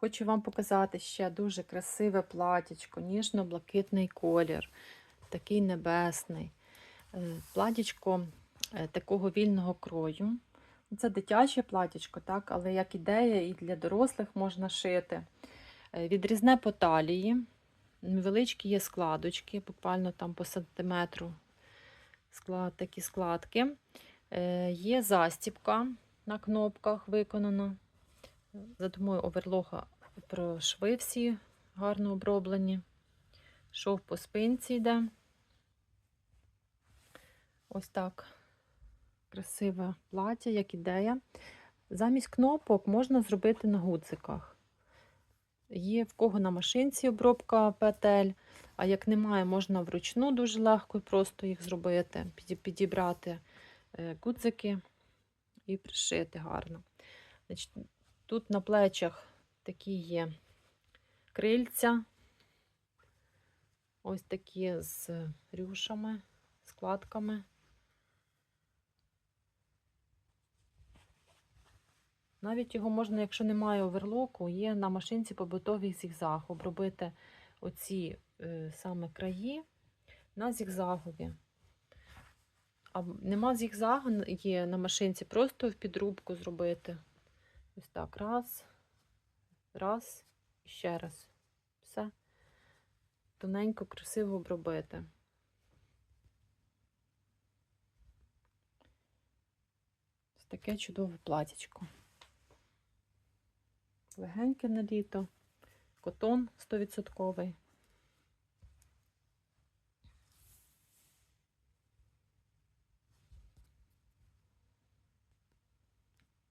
Хочу вам показати ще дуже красиве платічко, ніжно-блакитний колір, такий небесний. Е, Платічко е, такого вільного крою. Це дитяче платічко, так, але як ідея, і для дорослих можна шити. Е, Відрізне по талії, невеличкі є складочки, буквально там по сантиметру склад, такі складки. Є застібка на кнопках виконана. За допомогою оверлога про шви всі гарно оброблені. Шов по спинці йде. Ось так красиве плаття, як ідея. Замість кнопок можна зробити на гудзиках. Є в кого на машинці обробка петель, а як немає, можна вручну дуже легко і просто їх зробити, підібрати е, гудзики і пришити гарно. Тут на плечах такі є крильця, ось такі з рюшами, складками. Навіть його можна, якщо немає оверлоку, є на машинці побутовий зігзаг, обробити оці е, саме краї на зігзагові. А нема зігзагу, є на машинці, просто в підрубку зробити. Ось так, раз, раз, і ще раз. Все. Тоненько, красиво обробити. Ось таке чудове платічко. Легеньке на літо, котон 100%.